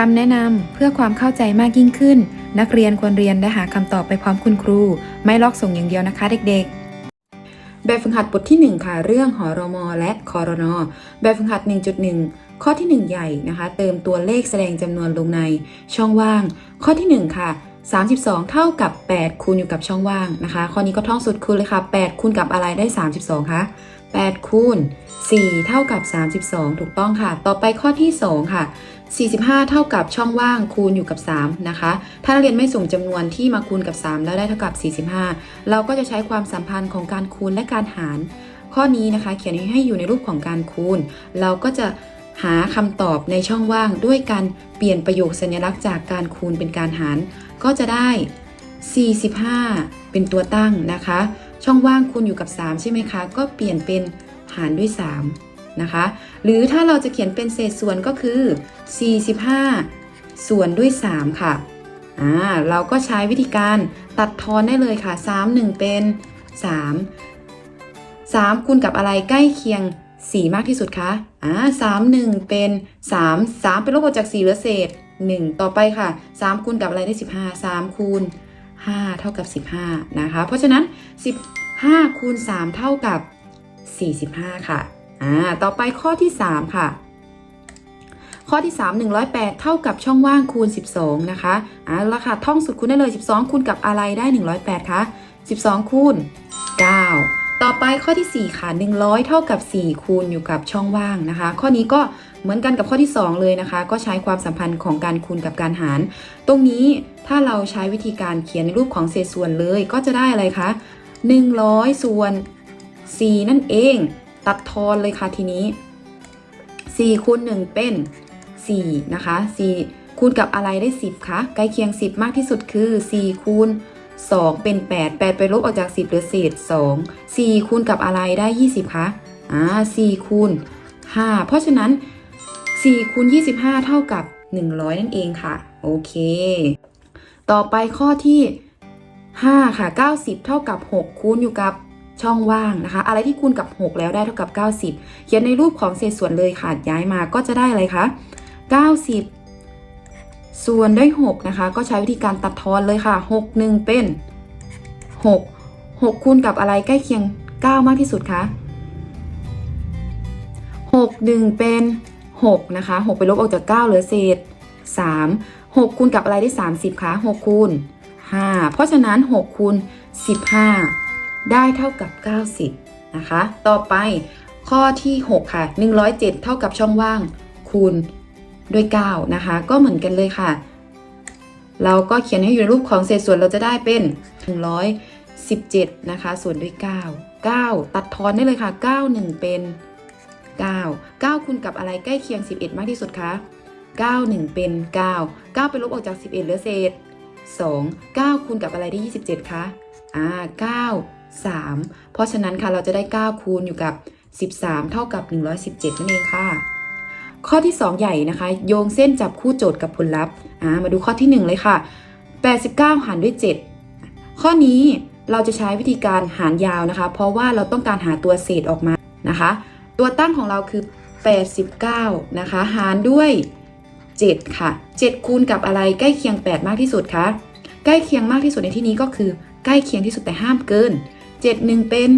คำแนะนำเพื่อความเข้าใจมากยิ่งขึ้น นักเรียนควรเรียนและหาคำตอบไปพร้อมคุณครู ไม่ลอกส่งอย่างเดียวนะคะเด็กๆ แบบฝึกหัดบทที่ 1 ค่ะ เรื่องหอรมอและคอรนอแบบฝึกหัด 1.1 ข้อที่ 1 ใหญ่นะคะ เติมตัวเลขแสดงจำนวนลงในช่องว่าง ข้อที่ 1 ค่ะ 32 เท่ากับ 8 คูณอยู่กับช่องว่างนะคะ ข้อนี้ก็ท่องสุดคูณเลยค่ะ 8 คูณกับอะไรได้ 32คะ8คูณ4เท่ากับ 32 ถูกต้องค่ะ ต่อไปข้อที่ 2 ค่ะ 45 เท่ากับช่องว่างคูณอยู่กับ 3 นะคะ ถ้านักเรียนไม่สุ่มจำนวนที่มาคูณกับ 3 แล้วได้เท่ากับ 45 เราก็จะใช้ความสัมพันธ์ของการคูณและการหาร ข้อนี้นะคะ เขียนให้อยู่ในรูปของการคูณ เราก็จะหาคำตอบในช่องว่างด้วยการเปลี่ยนประโยคสัญลักษณ์จากการคูณเป็นการหาร ก็จะได้ 45 เป็นตัวตั้งนะคะ ช่องว่างคูณอยู่กับ 3 ใช่ไหมคะ ก็เปลี่ยนเป็นหารด้วย 3 นะคะ หรือถ้าเราจะเขียนเป็นเศษส่วนก็คือ 45 ส่วนด้วย 3 ค่ะอ่าเราก็ใช้วิธีการตัดทอนได้เลยค่ะ 3 1 เป็น 3 3คูณกับอะไรใกล้เคียง 4 มากที่สุดคะอ่า3 1 เป็น 3 3 เป็นลบออกจาก4เหลือเศษ 1 ต่อไปค่ะ 3 คูณกับอะไรได้ 15 3 คูณ 5 เท่ากับ 15 นะคะ เพราะฉะนั้น 15คูณ3เท่ากับ 45 ค่ะ อ่าต่อไปข้อที่ 3 ค่ะ ข้อที่ 3 108 เท่ากับช่องว่างคูณ 12 นะคะอ่าแล้วค่ะท่องสุดคูณได้เลย 12 คูณกับอะไรได้ 108คะ12 คูณ 9 ต่อไปข้อที่ 4 ค่ะ 100 เท่ากับ 4 คูณอยู่กับช่องว่างนะคะ ข้อนี้ก็เหมือนกันกับข้อที่ 2 เลยนะคะ ก็ใช้ความสัมพันธ์ของการคูณกับการหาร ตรงนี้ถ้าเราใช้วิธีการเขียนในรูปของเศษส่วนเลยก็จะได้อะไรคะ100 ส่วน 4 นั่นเอง ตัดทอนเลยค่ะทีนี้4คูณ1เป็น 4 นะคะ 4 คูณกับอะไรได้ 10คะใกล้เคียง 10 มากที่สุดคือ 4 คูณ 2 เป็น 8 8 ไปลบออกจาก 10เหลือเศษ 2 4 คูณกับอะไรได้ 20คะอ่า4คูณ 5 เพราะฉะนั้น 4 คูณ 25 เท่ากับ 100 นั่นเองค่ะ โอเค ต่อไปข้อที่ 5 ค่ะ 90 เท่ากับ 6 คูณอยู่กับ ช่องว่างนะคะ อะไรที่คูณกับ 6 แล้วได้เท่ากับ 90 เขียนในรูปของเศษส่วนเลยค่ะย้ายมาก็จะได้อะไรคะ90 ส่วนด้วย 6 นะคะ ก็ใช้วิธีการตัดทอนเลยค่ะ 6 1 เป็น 6 6คูณกับอะไรใกล้เคียง 9 มากที่สุดคะ6 1 เป็น 6 นะคะ 6 ไปลบออกจาก 9 เหลือเศษ 3 6คูณกับอะไรได้ 30คะ6คูณ5เพราะฉะนั้น 6คูณ15 ได้เท่ากับ 90 นะคะ ต่อไปข้อที่ 6 ค่ะ 107 เท่ากับช่องว่างคูณด้วย 9 นะคะ ก็เหมือนกันเลยค่ะ เราก็เขียนให้อยู่ในรูปของเศษส่วนเราจะได้เป็น 117 นะคะ ส่วนด้วย 9 9 ตัดทอนได้เลยค่ะ 9 1 เป็น 9 9คูณกับอะไรใกล้เคียง 11 มากที่สุดคะ9 1 เป็น 9 9 ไปลบออกจาก 11 เหลือเศษ 2 9คูณกับอะไรได้ 27 คะ อ่า 9 3 เพราะฉะนั้นค่ะเราจะได้ 9 คูณอยู่กับ 13 เท่ากับ 117 นั่นเองค่ะ ข้อที่ 2 ใหญ่นะคะ โยงเส้นจับคู่โจทย์กับผลลัพธ์อ่ามาดูข้อที่ 1 เลยค่ะ 89 หารด้วย 7 ข้อนี้เราจะใช้วิธีการหารยาวนะคะ เพราะว่าเราต้องการหาตัวเศษออกมานะคะ ตัวตั้งของเราคือ 89 นะคะ หารด้วย 7 ค่ะ 7 คูณกับอะไรใกล้เคียง 8 มากที่สุดคะใกล้เคียงมากที่สุดในที่นี้ก็คือใกล้เคียงที่สุดแต่ห้ามเกิน 7 1 เป็น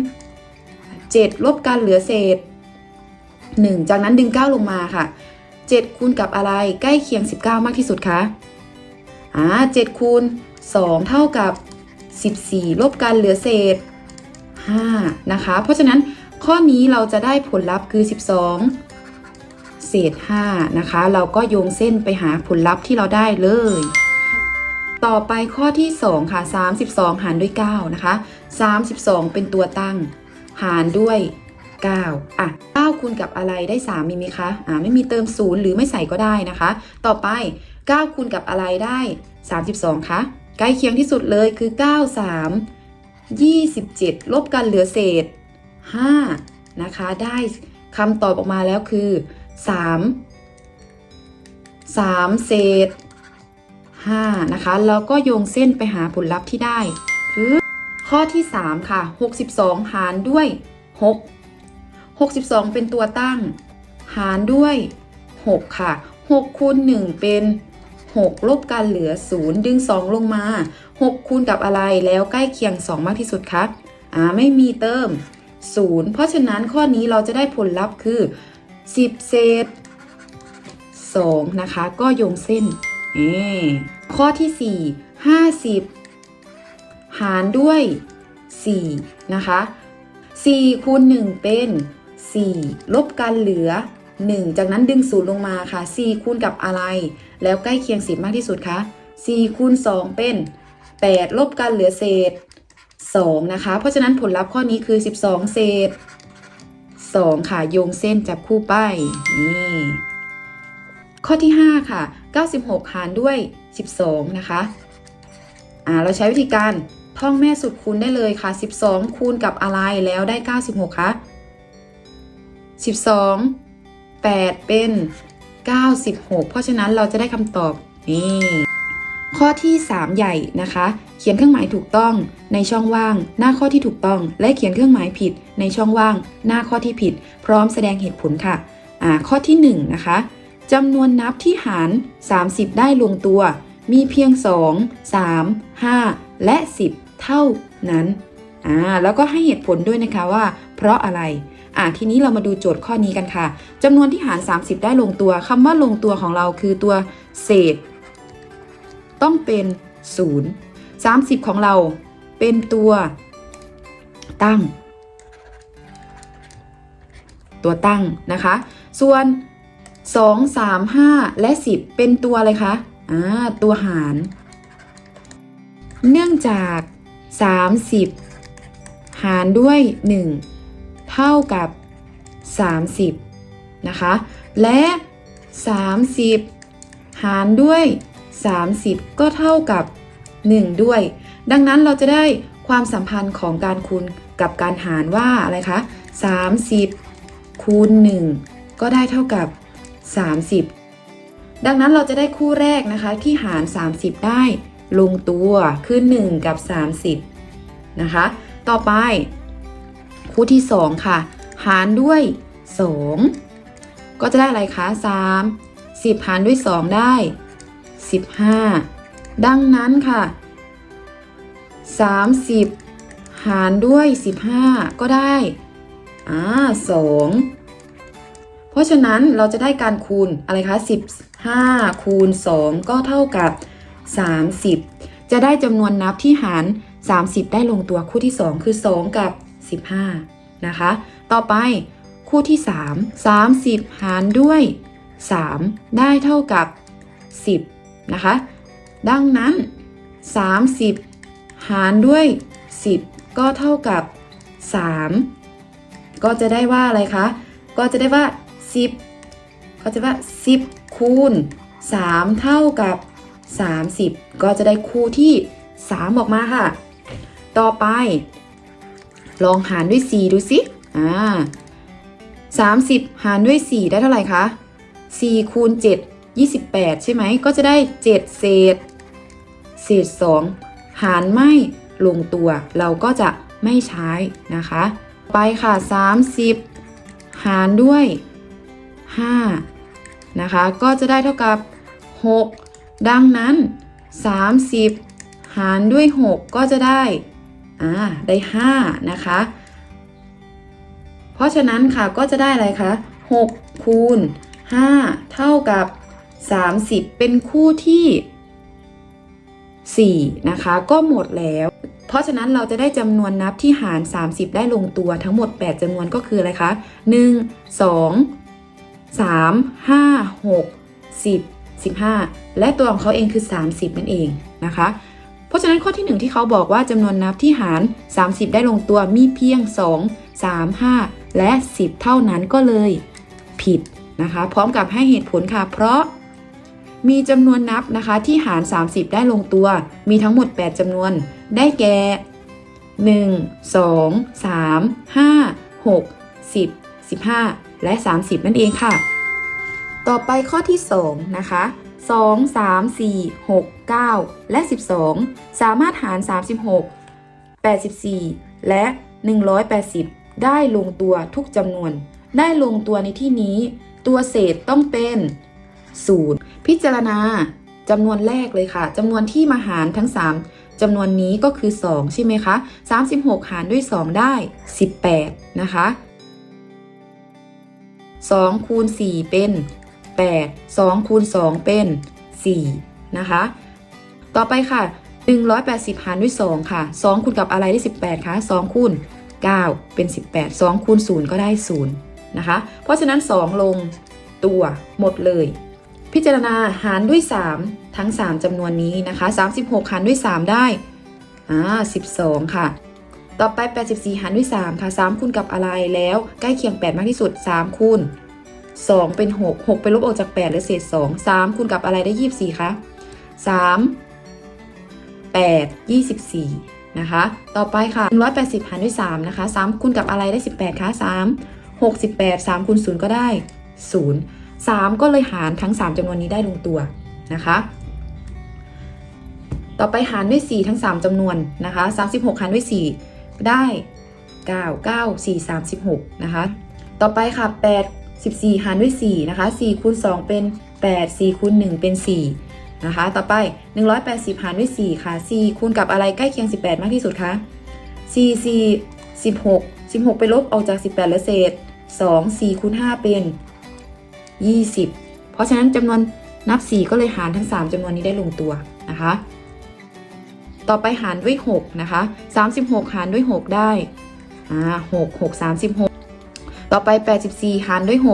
7 ลบกันเหลือเศษ 1 จากนั้นดึง 9 ลงมาค่ะ 7 คูณกับอะไรใกล้เคียง 19 มากที่สุดคะอ่า7คูณ 2 เท่ากับ 14 ลบกันเหลือเศษ 5 นะคะ เพราะฉะนั้นข้อนี้เราจะได้ผลลัพธ์คือ 12 เศษ 5 นะคะ เราก็โยงเส้นไปหาผลลัพธ์ที่เราได้เลย ต่อไปข้อที่ 2 ค่ะ 32 หารด้วย 9 นะคะ 32 เป็นตัวตั้ง หารด้วย 9 อะ 9 คูณกับอะไรได้ 3 มีไหมคะ อ่า ไม่มีเติม 0 หรือไม่ใส่ก็ได้นะคะ ต่อไป 9 คูณกับอะไรได้ 32 คะ ใกล้เคียงที่สุดเลยคือ 9 3 27 ลบกันเหลือเศษ 5 นะคะ ได้คำตอบออกมาแล้วคือ 3 3 เศษ 5 นะคะ แล้วก็โยงเส้นไปหาผลลัพธ์ที่ได้คือ ข้อที่ 3 ค่ะ 62 หารด้วย 6 62 เป็นตัวตั้ง หารด้วย 6 ค่ะ 6คูณ1เป็น 6 ลบกันเหลือ 0 ดึง 2 ลงมา 6 คูณกับอะไรแล้วใกล้เคียง 2 มากที่สุดคะอ่าไม่มีเติม 0 เพราะฉะนั้นข้อนี้เราจะได้ผลลัพธ์คือ 10 เศษ 2 นะคะ ก็โยงเส้นเอข้อที่ 4 50 หารด้วย 4 นะคะ4คูณ1เป็น 4 ลบกันเหลือ 1 จากนั้นดึงศูนย์ลงมาค่ะ 4 คูณกับอะไร แล้วใกล้เคียง 10 มากที่สุดคะ4คูณ2เป็น 8 ลบกันเหลือเศษ 2 นะคะ เพราะฉะนั้นผลลัพธ์ข้อนี้คือ 12 เศษ 2 ค่ะ โยงเส้นจับคู่ป้ายนี่ข้อที่ 5 ค่ะ 96 หารด้วย 12 นะคะ อ่า เราใช้วิธีการ ท่องแม่สุดคูณได้เลยค่ะ 12 คูณกับอะไรแล้วได้ 96คะ12 8 เป็น 96 เพราะฉะนั้นเราจะได้คำตอบนี่ข้อที่ 3 ใหญ่นะคะ เขียนเครื่องหมายถูกต้องในช่องว่าง หน้าข้อที่ถูกต้อง และเขียนเครื่องหมายผิดในช่องว่าง หน้าข้อที่ผิด พร้อมแสดงเหตุผลค่ะอ่าข้อที่ 1 นะคะจำนวนนับที่หาร 30 ได้ลงตัว มีเพียง 2 3 5 และ 10 เท่านั้นอ่าแล้วก็ให้เหตุผลด้วยนะคะว่า เพราะอะไรอ่าทีนี้เรามาดูโจทย์ข้อนี้กันค่ะจำนวนที่หาร 30 ได้ลงตัวคำว่าลงตัวของเราคือตัวเศษ ต้องเป็น 0 30 ของเราเป็นตัวตั้ง ตัวตั้งนะคะ ส่วน 2 3 5 และ 10 เป็นตัวอะไรคะอ่าตัวหาร เนื่องจาก 30 หารด้วย 1 เท่ากับ 30 นะคะ และ 30 หารด้วย 30 ก็เท่ากับ 1 ด้วย ดังนั้นเราจะได้ความสัมพันธ์ของการคูณกับการหารว่าอะไรคะ 30 คูณ 1 ก็ได้เท่ากับ 30 ดังนั้นเราจะได้คู่แรกนะคะที่หาร 30 ได้ ลงตัวคือ1กับ 30 นะคะ ต่อไป คู่ที่ 2 ค่ะ หารด้วย 2 ก็จะได้อะไรคะ3 10 หารด้วย 2 ได้ 15 ดังนั้นค่ะ 30 หารด้วย 15 ก็ได้อ่า2เพราะฉะนั้นเราจะได้การคูณอะไรคะ 15 คูณ 2 ก็เท่ากับ 30 จะได้จำนวนนับที่หาร 30 ได้ลงตัวคู่ที่ 2 คือ 2 กับ 15 นะคะ ต่อไปคู่ที่ 3 30 หารด้วย 3 ได้เท่ากับ 10 นะคะ ดังนั้น 30 หารด้วย 10 ก็เท่ากับ 3 ก็จะได้ว่าอะไรคะ ก็จะได้ว่า 10 ก็จะว่า 10 คูณ 3 เท่ากับ 30 ก็จะได้คู่ที่ 3 ออกมาค่ะ ต่อไป ลองหารด้วย 4 ดูสิอ่า30 หารด้วย 4 ได้เท่าไหร่คะ4คูณ7 28 ใช่ไหม ก็จะได้ 7 เศษ เศษ 2 หารไม่ลงตัว เราก็จะไม่ใช้นะคะ ไปค่ะ 30 หารด้วย 5 นะคะ ก็จะได้เท่ากับ 6 ดังนั้น 30 หารด้วย 6 ก็จะได้ อ่า ได้ 5 นะคะ เพราะฉะนั้นค่ะก็จะได้อะไรคะ6คูณ 5 เท่ากับ 30 เป็นคู่ที่ 4 นะคะ ก็หมดแล้ว เพราะฉะนั้นเราจะได้จำนวนนับที่หาร 30 ได้ลงตัวทั้งหมด 8จำนวนก็คืออะไรคะ 1 2 3 5 6 10 15 และตัวของเขาเองคือ 30 นั่นเองนะคะ เพราะฉะนั้นข้อที่ 1 ที่เขาบอกว่าจำนวนนับที่หาร 30 ได้ลงตัวมีเพียง 2 3 5 และ 10 เท่านั้นก็เลยผิดนะคะ พร้อมกับให้เหตุผลค่ะ เพราะมีจำนวนนับนะคะที่หาร 30 ได้ลงตัว มีทั้งหมด 8จำนวน ได้แก่ 1 2 3 5 6 10 15 และ 30 นั่นเองค่ะ ต่อไปข้อที่ 2 นะคะ 2 3 4 6 9 และ 12 สามารถหาร 36 84 และ 180 ได้ลงตัวทุกจำนวน ได้ลงตัวในที่นี้ ตัวเศษต้องเป็น 0 พิจารณาจำนวนแรกเลยค่ะจำนวนที่มาหารทั้ง 3จำนวนนี้ก็คือ 2 ใช่ไหมคะ 36 หารด้วย 2 ได้ 18 นะคะ2คูณ4เป็น 8 2คูณ2เป็น 4 นะคะ ต่อไปค่ะ 180 หารด้วย 2 ค่ะ 2 คูณกับอะไรได้ 18 คะ 2 คูณ 9 เป็น 18 2 คูณ 0 ก็ได้ 0 นะคะ เพราะฉะนั้น 2 ลงตัวหมดเลย พิจารณาหารด้วย 3 ทั้ง 3จำนวนนี้นะคะ 36 หารด้วย 3 ได้อ่า12 ค่ะ ต่อไป 84 หารด้วย 3 ค่ะ 3 คูณกับอะไรแล้วใกล้เคียง 8 มากที่สุด 3 คูณ 2 เป็น 6 6 ไปลบออกจาก 8เหลือเศษ 2 3คูณกับอะไรได้ 24คะ3 8 24 นะคะ ต่อไปค่ะ 180 หารด้วย 3 นะคะ 3คูณกับอะไรได้ 18คะ3 68 3คูณ0ก็ได้ 0 3 ก็เลยหารทั้ง 3จำนวนนี้ได้ลงตัวนะคะ ต่อไปหารด้วย 4 ทั้ง 3จำนวนนะคะ 36 หารด้วย 4 ได้ 9 9 4 36 นะคะ ต่อไปค่ะ 8 14 หารด้วย 4 นะคะ 4คูณ2เป็น 8 4คูณ1เป็น 4 นะคะ ต่อไป 180 หารด้วย 4 ค่ะ 4 คูณกับอะไรใกล้เคียง 18 มากที่สุดคะ4 4 16 16 ไปลบออกจาก 18เหลือเศษ 2 4คูณ5เป็น 20 เพราะฉะนั้นจำนวนนับ 4 ก็เลยหารทั้ง 3จำนวนนี้ได้ลงตัวนะคะ ต่อไปหารด้วย 6 นะคะ 36 หารด้วย 6 ได้อ่า6 6 36 ต่อไป 84 หารด้วย 6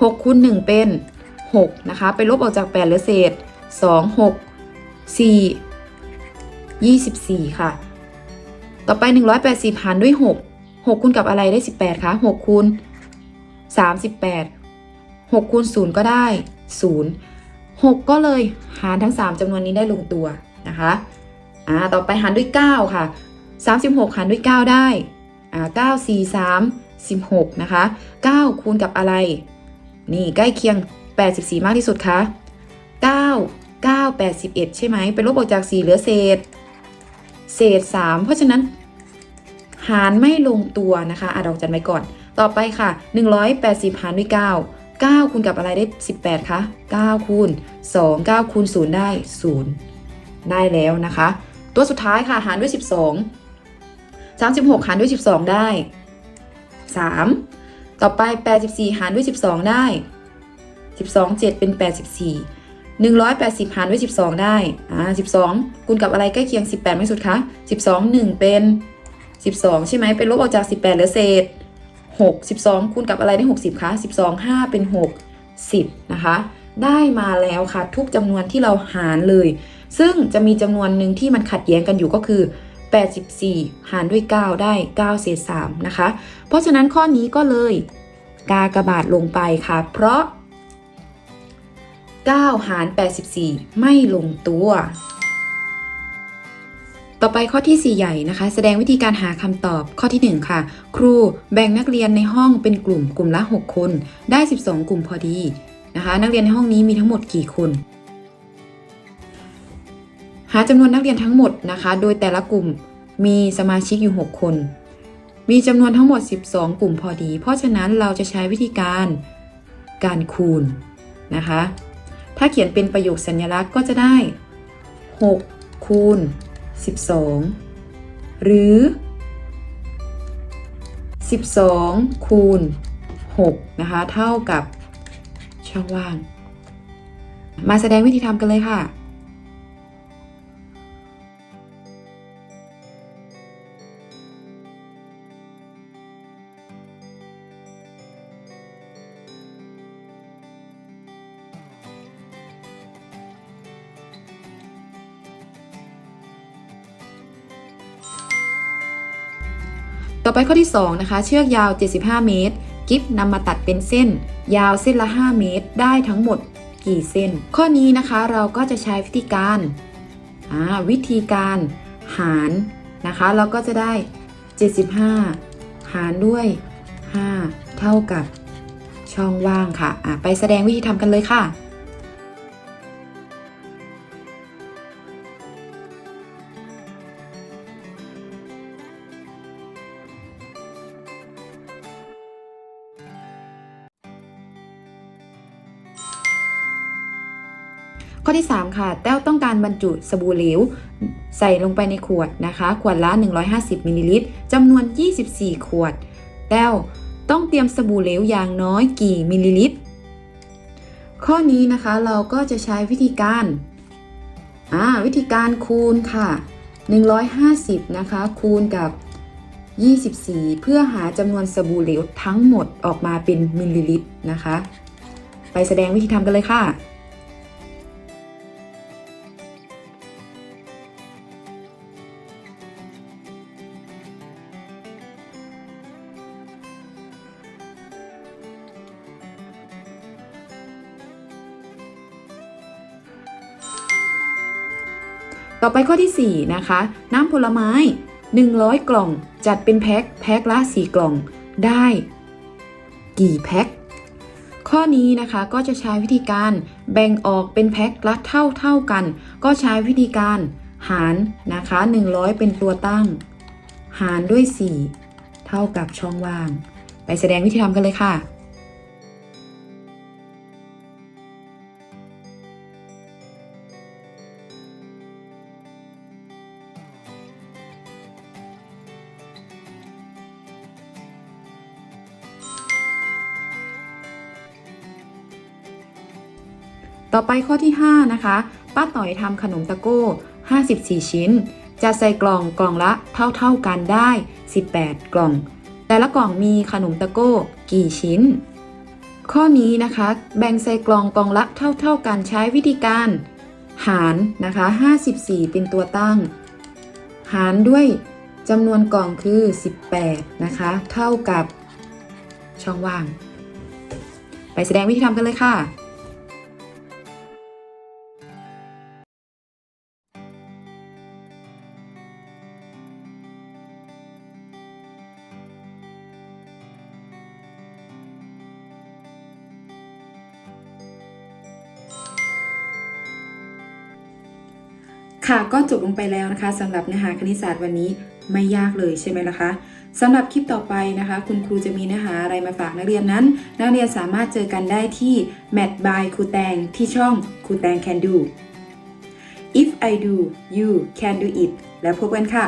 6คูณ1เป็น 6 นะคะ ไปลบออกจาก 8เหลือเศษ 2 6 4 24 ค่ะ ต่อไป 180 หารด้วย 6 6คูณกับอะไรได้ 18คะ6คูณ38 6คูณ0ก็ได้ 0 6 ก็เลยหารทั้ง 3จำนวนนี้ได้ลงตัวนะคะอ่าต่อไปหารด้วย 9 ค่ะ 36 หารด้วย 9 ได้อ่า9 4 3 16 นะคะ 9 คูณกับอะไร นี่ใกล้เคียง 84 มากที่สุดคะ 9 9 81 ใช่ไหมไปลบออกจาก 4 เหลือเศษ เศษ 3 เพราะฉะนั้น หารไม่ลงตัวนะคะอะดอกจันไว้ก่อน ต่อไปค่ะ 180 หารด้วย 9 9 คูณกับอะไรได้ 18 คะ 9 คูณ 2 9 คูณ 0 ได้ 0 ได้แล้วนะคะ ตัวสุดท้ายค่ะ หารด้วย 12 36 หารด้วย 12 ได้ 3 ต่อไป 84 หารด้วย 12 ได้ 12 7 เป็น 84 180 หารด้วย 12 ได้ อ่า 12 คูณกับอะไรใกล้เคียง 18ไม่สุดคะ 12 1 เป็น 12 ใช่ไหมเป็นลบออกจาก 18เหลือเศษ 6 12 คูณกับอะไรได้ 60 คะ 12 5 เป็น 6 10 นะคะ ได้มาแล้วค่ะ ทุกจำนวนที่เราหารเลย ซึ่งจะมีจำนวนหนึ่งที่มันขัดแย้งกันอยู่ก็คือ 84 หารด้วย 9 ได้ 9 เศษ 3 นะคะ เพราะฉะนั้นข้อนี้ก็เลย กากบาทลงไปค่ะ เพราะ 9 หาร 84 ไม่ลงตัว ต่อไปข้อที่ 4 ใหญ่นะคะ แสดงวิธีการหาคำตอบข้อที่ 1 ค่ะ ครูแบ่งนักเรียนในห้องเป็นกลุ่มกลุ่มละ 6 คน ได้ 12 กลุ่มพอดีนะคะ นักเรียนในห้องนี้มีทั้งหมดกี่คน หาจำนวนนักเรียนทั้งหมดนะคะ โดยแต่ละกลุ่มมีสมาชิกอยู่ 6 คน มีจำนวนทั้งหมด 12 กลุ่มพอดี เพราะฉะนั้นเราจะใช้วิธีการการคูณนะคะ ถ้าเขียนเป็นประโยคสัญลักษณ์ก็จะได้ 6 คูณ 12 หรือ 12 คูณ 6 นะคะ เท่ากับช่องว่าง มาแสดงวิธีทำกันเลยค่ะ ต่อไปข้อที่2นะคะเชือกยาว 75 เมตร กิฟนำมาตัดเป็นเส้น ยาวเส้นละ 5 เมตร ได้ทั้งหมดกี่เส้น ข้อนี้นะคะเราก็จะใช้วิธีการวิธีการหารนะคะ เราก็จะได้ 75 หารด้วย 5 เท่ากับช่องว่างค่ะอ่าไปแสดงวิธีทำกันเลยค่ะ ข้อที่ 3 ค่ะ แต้วต้องการบรรจุสบู่เหลว ใส่ลงไปในขวดนะคะ ขวดละ 150มิลลิลิตรจำนวน 24 ขวด แต้วต้องเตรียมสบู่เหลวอย่างน้อยกี่มิลลิลิตร ข้อนี้นะคะเราก็จะใช้วิธีการวิธีการคูณค่ะ 150 นะคะ คูณกับ 24 เพื่อหาจำนวนสบู่เหลวทั้งหมดออกมาเป็นมิลลิลิตรนะคะ ไปแสดงวิธีทำกันเลยค่ะ ต่อไปข้อที่ 4 นะคะ น้ำผลไม้ 100 กล่อง จัดเป็นแพ็คแพ็คละ 4 กล่องได้ กี่แพ็คข้อนี้นะคะก็จะใช้วิธีการแบ่งออกเป็นแพ็คละเท่าเท่ากัน ก็ใช้วิธีการหารนะคะ 100 เป็นตัวตั้ง หารด้วย 4 เท่ากับช่องว่าง ไปแสดงวิธีทำกันเลยค่ะ ต่อไปข้อที่ 5 นะคะ ป้าต่อยทำขนมตะโก้ 54 ชิ้น จะใส่กล่องกล่องละเท่าๆกันได้ 18 กล่อง แต่ละกล่องมีขนมตะโก้กี่ชิ้น ข้อนี้นะคะ แบ่งใส่กล่องกล่องละเท่าๆกันใช้วิธีการ หารนะคะ 54 เป็นตัวตั้ง หารด้วยจำนวนกล่องคือ 18 นะคะ เท่ากับช่องว่าง ไปแสดงวิธีทำกันเลยค่ะ ค่ะก็จบลงไปแล้วนะคะสำหรับเนื้อหาคณิตศาสตร์วันนี้ไม่ยากเลยใช่ไหมล่ะคะสำหรับคลิปต่อไปนะคะ คุณครูจะมีเนื้อหาอะไรมาฝากนักเรียนนั้น นักเรียนสามารถเจอกันได้ที่ Math by ครูแตงที่ช่องครูแตง can do if I do you can do it แล้วพบกันค่ะ